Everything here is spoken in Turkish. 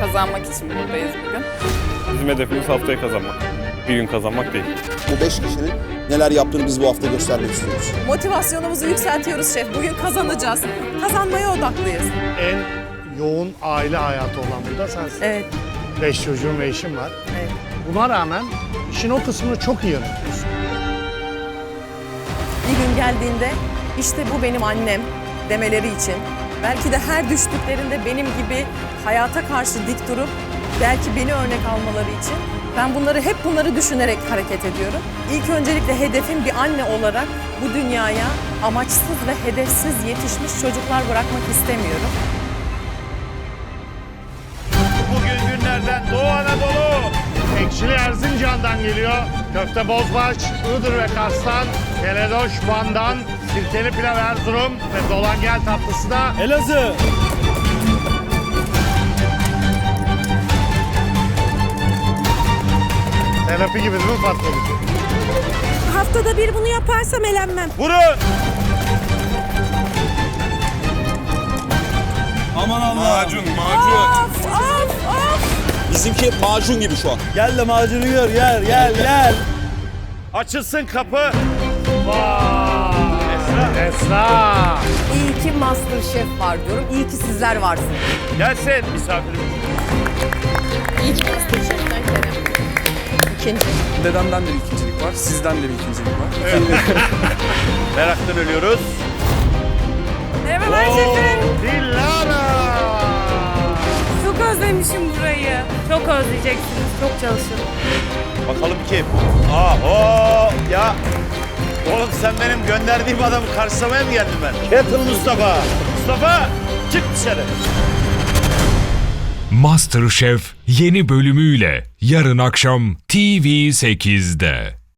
Kazanmak için buradayız bugün. Bizim hedefimiz haftaya kazanmak. Bir gün kazanmak değil. Bu beş kişinin neler yaptığını biz bu hafta göstermek istiyoruz. Motivasyonumuzu yükseltiyoruz şef. Bugün kazanacağız. Kazanmaya odaklıyız. En yoğun aile hayatı olan burada sensin. Evet, Beş çocuğum ve eşim var. evet. Buna rağmen işin o kısmını çok iyi yönetiyorsun. Bir gün geldiğinde işte bu benim annem demeleri için belki de her düştüklerinde benim gibi hayata karşı dik durup belki beni örnek almaları için ben bunları hep bunları düşünerek hareket ediyorum. İlk öncelikle hedefim bir anne olarak bu dünyaya amaçsız ve hedefsiz yetişmiş çocuklar bırakmak istemiyorum. Bugün günlerden Doğu Anadolu. Ekşili Erzincan'dan geliyor. Köfte Bozbaş, Iğdır ve Kars'tan, Keledoş Van'dan, Sirkeli Pilav Erzurum ve Dolangel tatlısı da Elazığ! terapi gibi değil mi patladı? Haftada bir bunu yaparsam elenmem. Vurun! Aman Allah. Macun, macun. Of of of! Bizimki macun gibi şu an. Gel de macunu gör, gel, gel, gel. Açılsın kapı. Vay! Esra. İyi ki Master Chef var diyorum. İyi ki sizler varsınız. Gelsin misafirimiz. İyi ki Master Chef'ten Kerem. İkinci. Dedemden de bir ikincilik var, sizden de bir ikincilik var. Meraktan ölüyoruz. Merhaba ben şefim. Dilara. Çok özlemişim burayı. Çok özleyeceksiniz. Çok çalışın. Bakalım kim? Aa, o ya. Oğlum sen benim gönderdiğim adamı karşılamaya mı geldim ben? Kettle Mustafa. Mustafa çık dışarı. MasterChef yeni bölümüyle yarın akşam TV8'de.